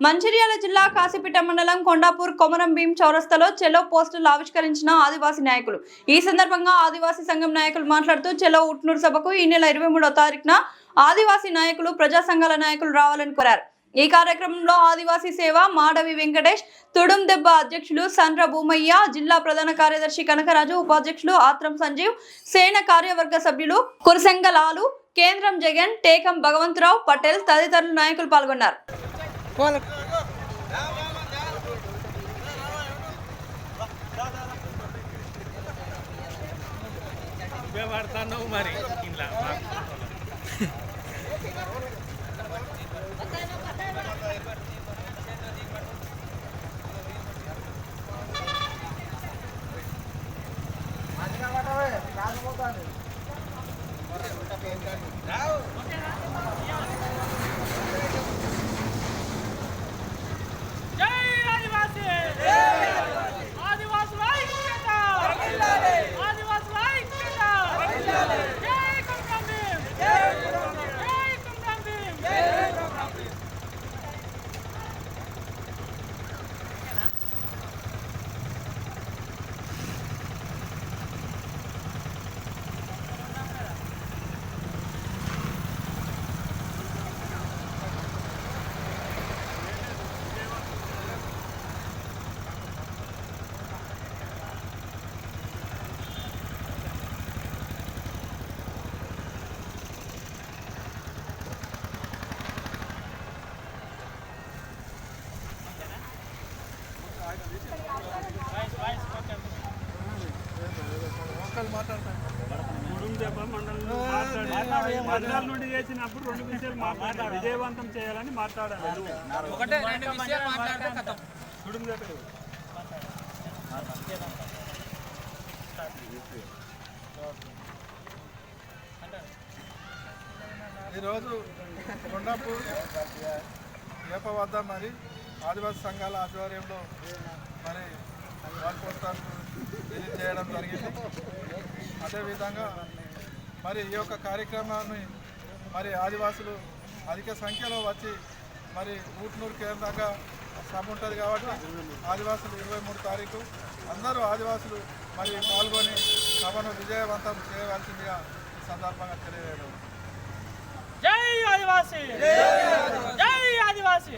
మంచిర్యాల జిల్లా కాసిపిట్ట మండలం కొండాపూర్ కొమరం భీం చౌరస్తాలో చెలో పోస్టులు ఆవిష్కరించిన ఆదివాసీ నాయకులు. ఈ సందర్భంగా ఆదివాసీ సంఘం నాయకులు మాట్లాడుతూ చెలో ఉట్నూరు సభకు ఈ నెల ఇరవై మూడో తారీఖున ఆదివాసీ నాయకులు ప్రజా సంఘాల నాయకులు రావాలని కోరారు. ఈ కార్యక్రమంలో ఆదివాసీ సేవ మాడవి వెంకటేష్ తుడుం దెబ్బ అధ్యక్షులు సండ్ర భూమయ్య జిల్లా ప్రధాన కార్యదర్శి కనకరాజు ఉపాధ్యక్షులు ఆత్రం సంజీవ్ సేన కార్యవర్గ సభ్యులు కురసెంగలాలు కేంద్రం జగన్ టేకం భగవంతరావు పటేల్ తదితరులు నాయకులు పాల్గొన్నారు. నువ్వే పడతావు మరి ఇలా జై ఆదివాసీ ఆదివాసుల ఐక్యత ఆదివాసుల ఐక్యత జై కుమ్రం భీమ్ జై కుమ్రం భీమ్ దెబ్బ మండలం నుండి చేసినప్పుడు రెండు విషయాలు మాట్లాడాలి విజయవంతం చేయాలని మాట్లాడాలి ఒకటే రెండు విషయాలు మాట్లాడితే కథం కుటుంబ ఈరోజు కొండాపూర్ వేప వద్ద మరి ఆదివాసీ సంఘాల ఆధ్వర్యంలో మరి వాల్ పోస్టర్ రిలీజ్ చేయడం జరిగింది. అదేవిధంగా మరి ఈ యొక్క కార్యక్రమాన్ని మరి ఆదివాసులు అధిక సంఖ్యలో వచ్చి మరి ఊట్నూరు కేంద్రంగా సభ ఉంటుంది కాబట్టి ఆదివాసులు ఇరవై మూడు తారీఖు అందరూ ఆదివాసులు మరి పాల్గొని సభను విజయవంతం చేయవలసిందిగా ఈ సందర్భంగా తెలియజేయడం. జై ఆదివాసీ! జై ఆదివాసీ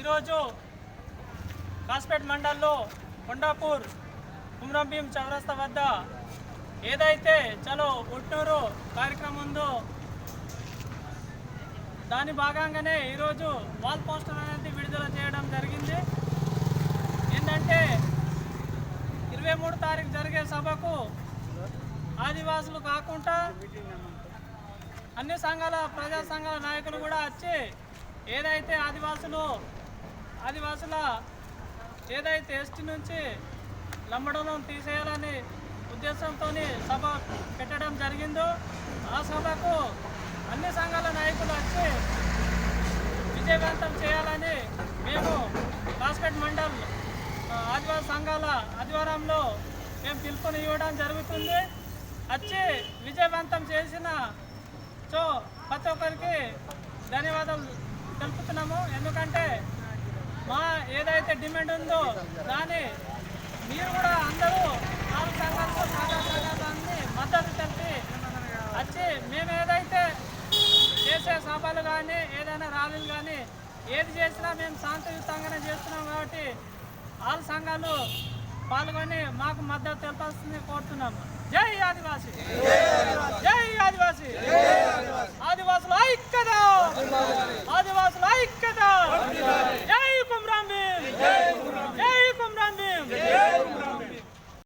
ఈరోజు కాస్పేట్ మండల్లో కొండాపూర్ కుమ్రం భీం చౌరస్తా వద్ద ఏదైతే చలో ఒట్టూరు కార్యక్రమం ఉందో దాని భాగంగానే ఈరోజు వాల్ పోస్టర్ అనేది విడుదల చేయడం జరిగింది. ఏంటంటే ఇరవై మూడు తారీఖు జరిగే సభకు ఆదివాసులు కాకుండా అన్ని సంఘాల ప్రజా సంఘాల నాయకులు కూడా వచ్చి ఏదైతే ఆదివాసులు ఆదివాసుల ఏదైతే ఎస్టీ నుంచి లంబడోనం తీసేయాలని ఉద్దేశంతో సభ పెట్టడం జరిగిందో ఆ సభకు అన్ని సంఘాల నాయకులు వచ్చి విజయవంతం చేయాలని మేము బాస్కెట్ మండల్ ఆ, సంఘాల ఆదివారంలో మేము పిలుపుని ఇవ్వడం జరుగుతుంది. వచ్చి విజయవంతం చేసిన సో ప్రతి ఒక్కరికి ధన్యవాదాలు తెలుపుతున్నాము. ఎందుకంటే మా ఏదైతే డిమాండ్ ఉందో దాన్ని మీరు కూడా అందరూ నాలుగు సంఘాలతో దాన్ని మద్దతు తెలిపి వచ్చి మేము ఏదైతే చేసే సభలు కానీ ఏదైనా ర్యాలీలు కానీ ఏది చేసినా మేము శాంతియుతంగానే చేస్తున్నాం కాబట్టి ఆల్ సంఘాలు పాల్గొని మాకు మద్దతు తెలపాల్సింది కోరుతున్నాము జై ఆదివాసి! జై ఆదివాసి! ఆదివాసులు ఐక్యదా